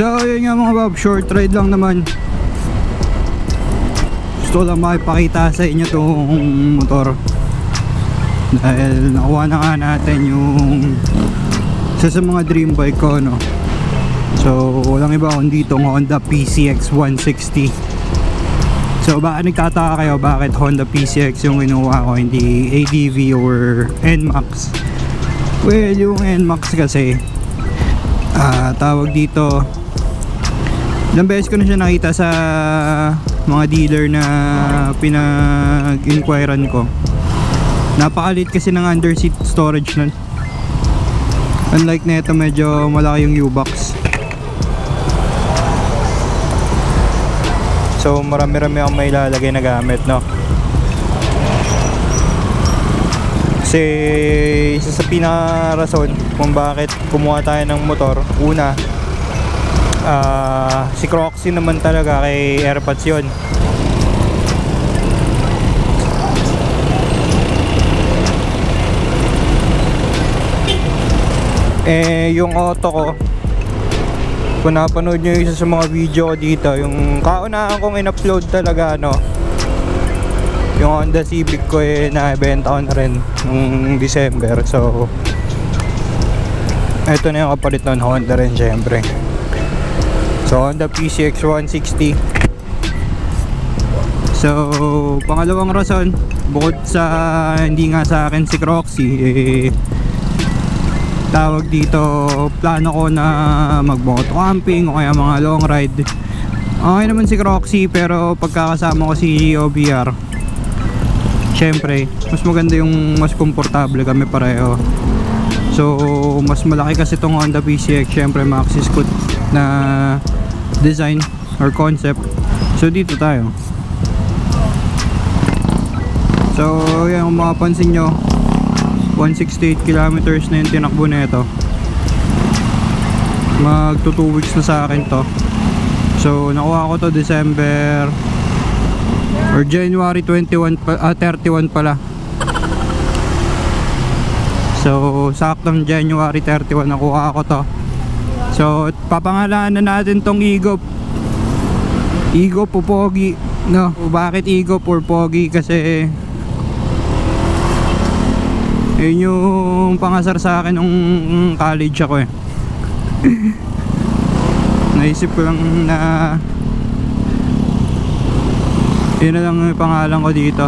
So yun nga mga Bob, short ride lang naman. Gusto lang makipakita sa inyo tong motor. Dahil nakuha na nga natin yung isa sa mga dream bike ko no? So walang iba kundi itong Honda PCX 160 So baka nagtataka kayo bakit Honda PCX yung kinuha ko hindi ADV or NMAX Well yung NMAX kasi ah tawag dito ilang beses ko na siya nakita sa mga dealer na pinag-inquiran ko. Napakalit kasi ng underseat storage nun. Unlike na ito medyo malaki yung U-box. So marami-rami akong may lalagay na gamit no? Kasi isa sa pinaka-rason kung bakit kumuha tayo ng motor una ah si Croxy naman talaga kay Airpods yun. Eh yung auto ko kung napanood nyo isa sa mga video dito yung kaunahan kong in-upload talaga no yung Honda Civic ko eh nabenta ko na rin nung December. So eto na yung kapalit ng Honda rin syempre so Honda PCX 160 so pangalawang rason bukod sa hindi nga sa akin si Croxy eh tawag dito plano ko na mag moto camping o kaya mga long ride. Okay naman si Croxy pero pagkakasama ko si OBR syempre mas maganda yung mas komportable kami pareho. So mas malaki kasi itong Honda PCX syempre maxi scoot na design or concept. So dito tayo. So yan kung makapansin nyo 168 kilometers na yung tinakbo na ito magto 2 weeks na sa akin to. So nakuha ko to December or January 21 pa, ah, 31 pala. So saktong January 31 nakuha ko to so papangalanan na natin tong Igop Igop o Pogi no? Bakit Igop or Pogi? Kasi yun yung pangasar sa akin nung college ako eh. Naisip ko lang na yun na lang yung pangalan ko dito.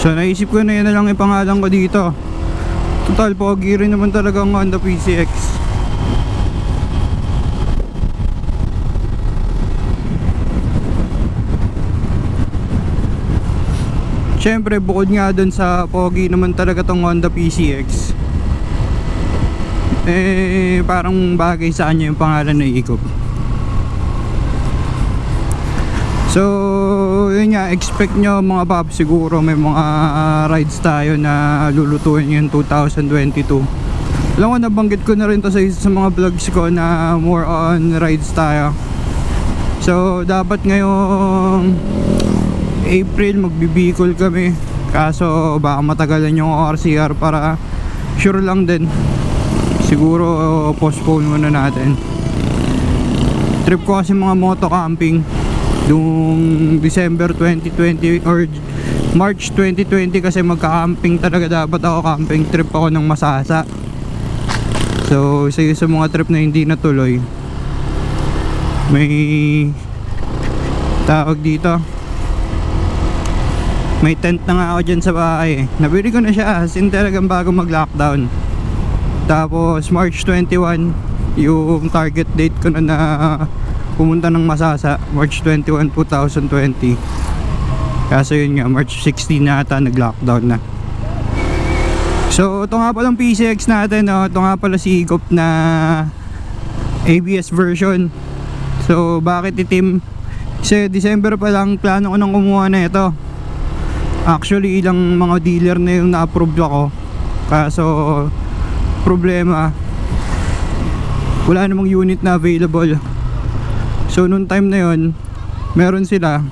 So naisip ko na yun na lang yung pangalan ko dito. Total pogi rin naman talaga ang Honda PCX Siyempre bukod nga dun sa pogi naman talaga tong Honda PCX Eh parang bagay sa kanya yung pangalan na Igop So yun nga expect nyo mga pop siguro may mga rides tayo na lulutuin yung 2022 Alam ko nabanggit ko na rin to sa sa mga vlogs ko na more on rides tayo. So dapat ngayong April magbibikol kami. Kaso baka matagalan yung RCR para sure lang din. Siguro postpone muna natin. Trip ko kasi mga moto camping. Noong December 2020 or March 2020 kasi magka-camping talaga. Dapat ako camping trip ako ng Masasa. So isa sa mga trip na hindi natuloy. May tawag dito may tent na nga ako dyan sa bahay eh. Nabili ko na siya as in talagang bago mag lockdown Tapos March 21 Yung target date ko na na Pumunta ng Masasa March 21, 2020 Kaso yun nga March 16 na ata nag lockdown na. So ito nga palang PCX natin no? Ito nga pala si Igop na ABS version. So bakit itim? Kasi December pa lang plano ko nang kumuha na ito Actually ilang mga dealer na yung na-approve ako. Kaso problema Wala namang unit na available. So nung time na yon Meron sila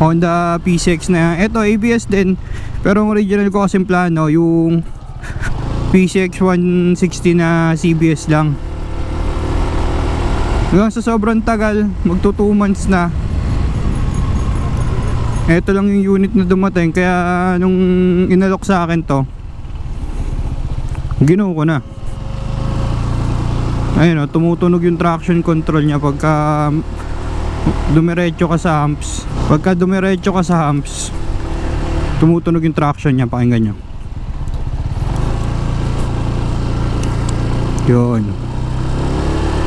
Honda PCX na Ito ABS din. Pero ang original ko kasing plano Yung PCX 160 na CBS lang. Hanggang sa sobrang tagal, magto 2 months na. Ito lang yung unit na dumating kaya nung inalok sa akin to, ginuho ko na. Ayun o, tumutunog yung traction control niya pagka dumiretso ka sa humps. Pagka dumiretso ka sa humps, tumutunog yung traction niya, pakinggan nyo. Yun.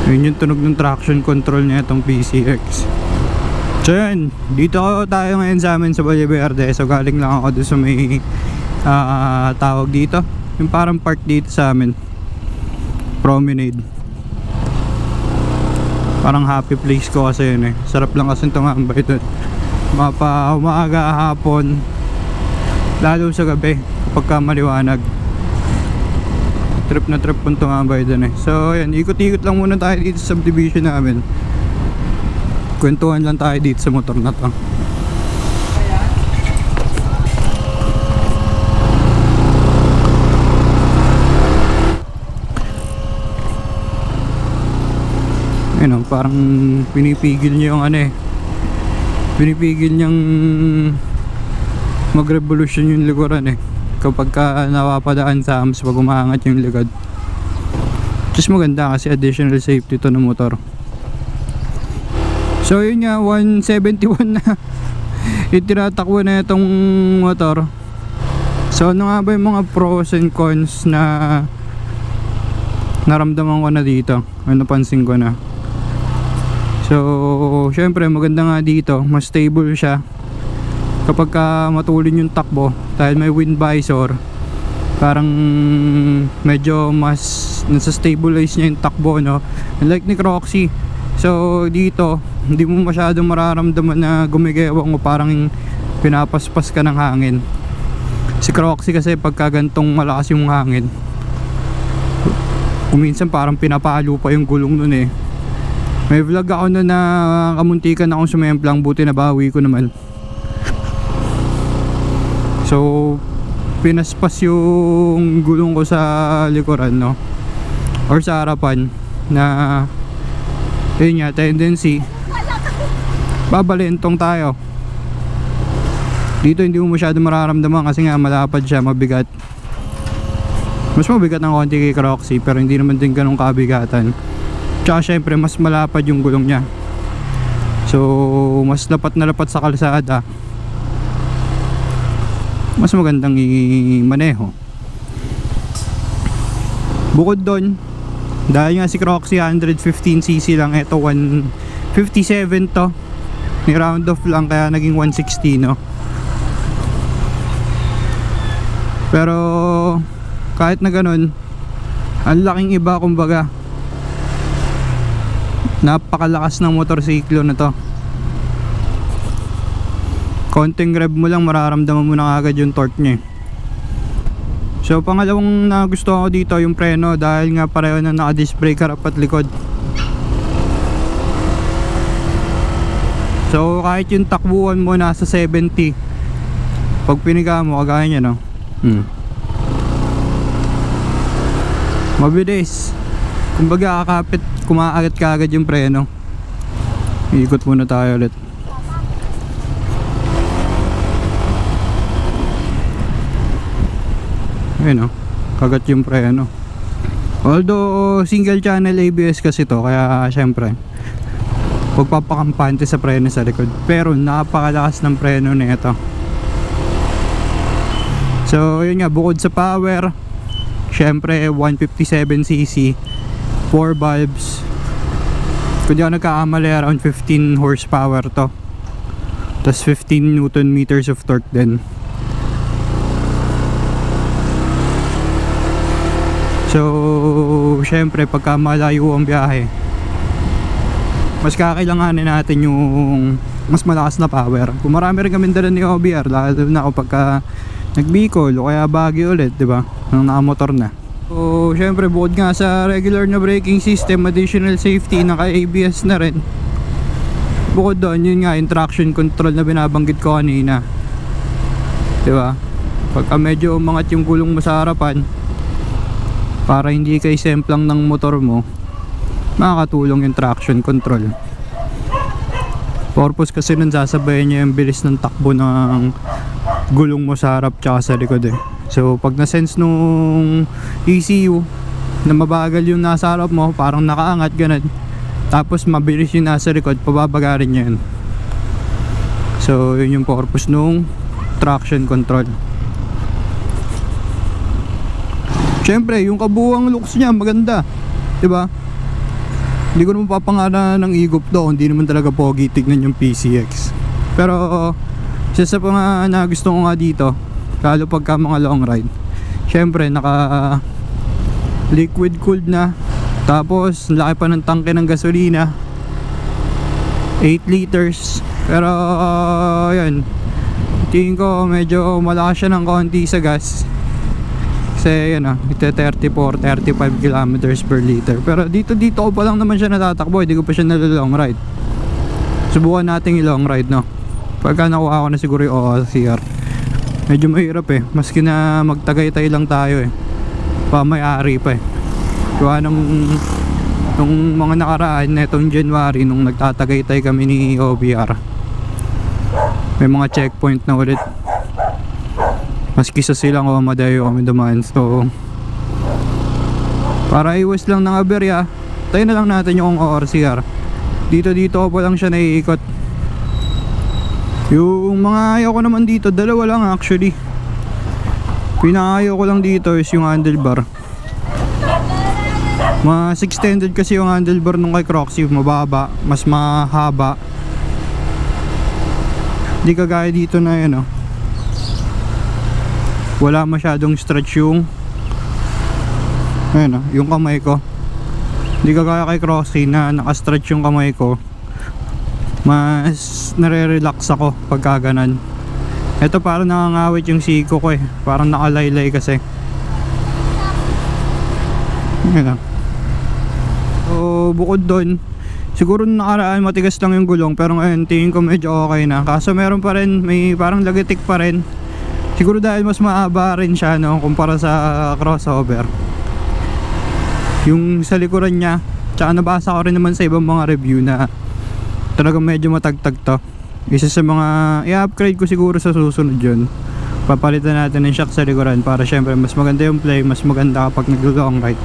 Yun yung tunog ng traction control niya itong PCX. So yun, dito tayo ngayon sa amin sa Valle Verde. So galing lang ako doon sa may ah, tawag dito. Yung parang park dito sa amin. Promenade. Parang happy place ko kasi yun eh. Sarap lang kasi tumambay doon. Mapa umaga hapon. Lalo sa gabi kapag ka maliwanag. Trip na trip pong tumambay doon eh. So yan, ikot-ikot lang muna tayo dito sa subdivision namin. Kwentuhan lang tayo dito sa motor na to. Ayun oh, parang pinipigil niya yung ano eh. Pinipigil niyang mag-revolution yung likuran eh. Kapag ka napapadaan sa AMS pag umaangat yung likod. Just maganda kasi additional safety to ng motor. So yun nga, 171 na itinatakbo na itong motor. So ano nga ba yung mga pros and cons na naramdaman ko na dito? Ano napansin ko na? So, syempre maganda nga dito, mas stable siya. Kapag ka matulin yung takbo, dahil may wind visor, parang medyo mas nasa stabilize niya yung takbo, no? Like ni Croxy. So, dito, hindi mo masyadong mararamdaman na gumigewang o parang pinapaspas ka ng hangin. Si Croxy kasi pagka gantong malakas yung hangin, kuminsan parang pinapalo pa yung gulong nun eh. May vlog ako na na kamuntikan akong sumemplang buti na bawi ko naman. So, pinaspas yung gulong ko sa likuran, no? Or sa harapan na yun nga, tendency babalentong tayo. Dito hindi mo masyado mararamdaman kasi nga malapad siya, mabigat. Mas mabigat ng konti kay Croxy pero hindi naman din ganun kabigatan. Tsaka syempre mas malapad yung gulong niya. So mas lapat na lapat sa kalsada. Mas magandang i-maneho. Bukod doon, dahil nga si Croxy 115cc lang, ito 157 to. Ni round off lang kaya naging 160 no. Pero kahit na ganun, ang laking iba kumbaga napakalakas ng motorsiklo na to konting rev mo lang mararamdaman mo na agad yung torque niya eh. so pangalawang nagustuhan ko dito yung preno dahil nga pareho na naka disc brake harap at likod so kahit yung takbuhan mo nasa 70 pag piniga mo kagaya niya no? Hmm. mabilis. Kumbaga kakapit kumaagat ka agad yung preno ikot muna tayo ulit. Ayun o kagat yung preno although single channel ABS kasi to kaya syempre magpapakampante sa preno sa likod. Pero napakalakas ng preno na ito so yun nga bukod sa power syempre 157cc 4 valves kung di ako nagkakamali around 15 horsepower to. Tapos 15 newton meters of torque din. So syempre pagka malayo ang biyahe mas kakailanganin natin yung mas malakas na power kung marami rin kami dala ni OBR lalo na kapag ka nagbikol o kaya bagyo ulit di ba nang nakamotor na So, syempre bukod nga sa regular na braking system, additional safety, naka-ABS na rin. Bukod doon, yun nga, yung traction control na binabanggit ko kanina. 'Di ba? Pagka medyo umangat yung gulong mo sa harapan, para hindi kay semplang ng motor mo, makakatulong yung traction control. Purpose kasi nun sasabayan niya yung bilis ng takbo ng gulong mo sa harap tsaka sa likod eh. So pag na-sense nung ECU na mabagal yung nasa harap mo, parang nakaangat ganun. Tapos mabilis yung nasa likod, pababagarin niya yun. So yun yung purpose nung traction control. Siyempre, yung kabuuang looks niya maganda. 'Di ba? Hindi ko naman papangala ng igop to, hindi naman talaga pogi tignan yung PCX. Pero isa sa mga nagusto ko nga dito, lalo pagka mga long ride. Siyempre, naka liquid cooled na. Tapos, laki pa ng tangke ng gasolina. 8 liters. Pero, uh, yan. Tingin ko medyo malakas siya ng konti sa gas. Kasi ah, ito 34, 35 kilometers per liter. Pero dito dito ko pa lang naman siya natatakbo, hindi ko pa siya nalulong ride. Subukan natin i-long ride no. Pagka nakuha ko na siguro yung OLCR. Medyo mahirap eh, maski na magtagaytay lang tayo eh. Pamayari pa eh. Gawa nung, nung mga nakaraan netong January nung nagtatagaytay kami ni OBR. May mga checkpoint na ulit. Maski sa silang o madayo kami dumaan. So, para iwas lang ng aberya, tayo na lang natin yung ORCR. Dito dito pa lang siya naiikot. Yung mga ayaw ko naman dito, dalawa lang actually. Pinakayaw ko lang dito is yung handlebar. Mas extended kasi yung handlebar nung kay Croxy, mababa, mas mahaba. Hindi kagaya dito na yun oh. Wala masyadong stretch yung Ayun oh, yung kamay ko. Hindi kagaya kay Crossy na naka-stretch yung kamay ko. Mas nare-relax ako pagka ganan. Ito parang nakangawit yung siko ko eh. Parang nakalaylay kasi. Ayun oh. So bukod doon, siguro nung nakaraan matigas lang yung gulong pero ngayon tingin ko medyo okay na. Kaso meron pa rin, may parang lagitik pa rin. Siguro dahil mas maaba rin siya no kumpara sa crossover. Yung sa likuran niya, tsaka nabasa ko rin naman sa ibang mga review na talagang medyo matagtag to. Isa sa mga i-upgrade ko siguro sa susunod yun. Papalitan natin ng shock sa likuran para syempre mas maganda yung play, mas maganda kapag nag-long ride.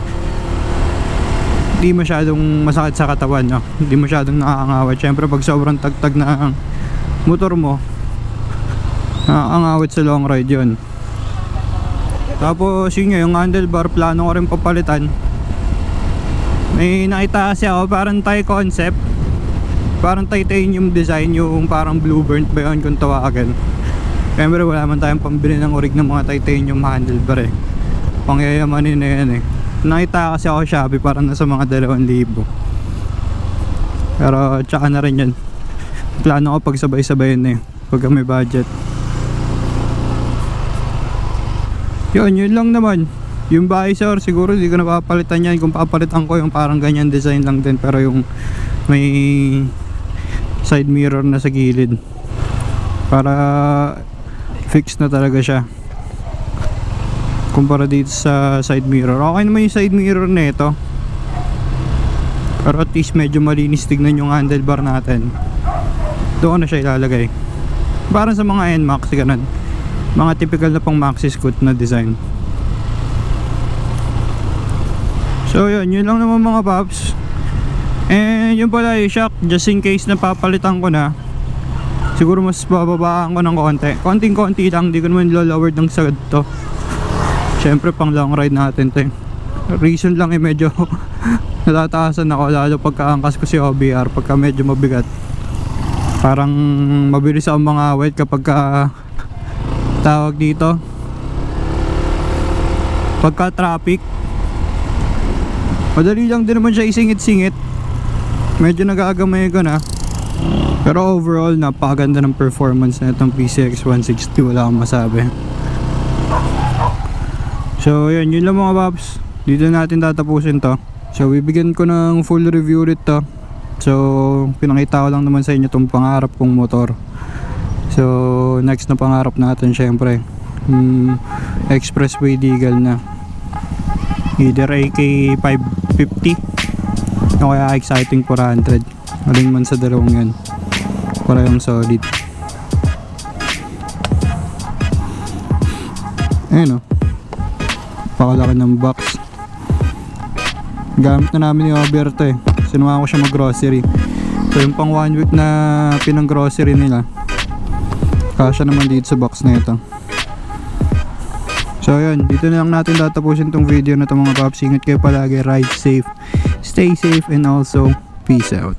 Hindi masyadong masakit sa katawan, no? Hindi masyadong nakakangawat. Syempre pag sobrang tagtag na motor mo, nakakangawit sa long ride yun. Tapos yun yung handlebar plano ko rin papalitan. May nakita kasi ako parang Thai concept. Parang titanium design yung parang blue burnt ba yun kung tawagan. Siyempre wala man tayong pambili ng orig ng mga titanium handlebar eh. Pangyayamanin na yan eh. Nakita kasi ako Shopee parang nasa mga 2,000. Pero tsaka na rin yan. Plano ko pagsabay-sabayin na eh. Pag may budget. Yun, yun lang naman. Yung visor, siguro hindi ko na papalitan yan. Kung papalitan ko yung parang ganyan design lang din. Pero yung may side mirror na sa gilid. Para fix na talaga siya. Kumpara dito sa side mirror. Okay naman yung side mirror na ito. Pero at least medyo malinis tignan yung handlebar natin. Doon na siya ilalagay. Parang sa mga NMAX, ganun mga typical na pang maxi scoot na design. So yun. Yun lang naman mga paps. And yun pala yung shock. Just in case na papalitan ko na siguro mas bababaan ko ng konti. Konting konti lang. Hindi ko naman lower ng sagad to. Syempre pang long ride natin to eh. reason lang eh medyo natataasan ako. Lalo pagkaangkas ko si OBR pagka medyo mabigat. Parang mabilis ako mga awit kapag ka tawag dito? Pagka traffic. Madali lang din naman siya isingit-singit. Medyo nagagamay ko na. Pero overall napakaganda ng performance na itong PCX 160 wala akong masabi. So yun. Yun lang mga paps. Dito natin tatapusin to. So bibigyan ko ng full review ulit to. So pinakita ko lang naman sa inyo itong pangarap kong motor So, next na pangarap natin syempre, hmm, Expressway Deagle na. Either AK 550 O kaya exciting 400. Alin man sa dalawang yan. Para yung solid. Ayun o. Pakalaki ng box. Gamit na namin ni Oberto eh. Sinuha ko siya mag-grocery. So yung pang one week na pinang grocery nila. Kasya naman dito sa box na ito. So yun, dito na lang natin tatapusin tong video na to mga paps. Ingat kayo palagi, ride safe, stay safe, and also peace out.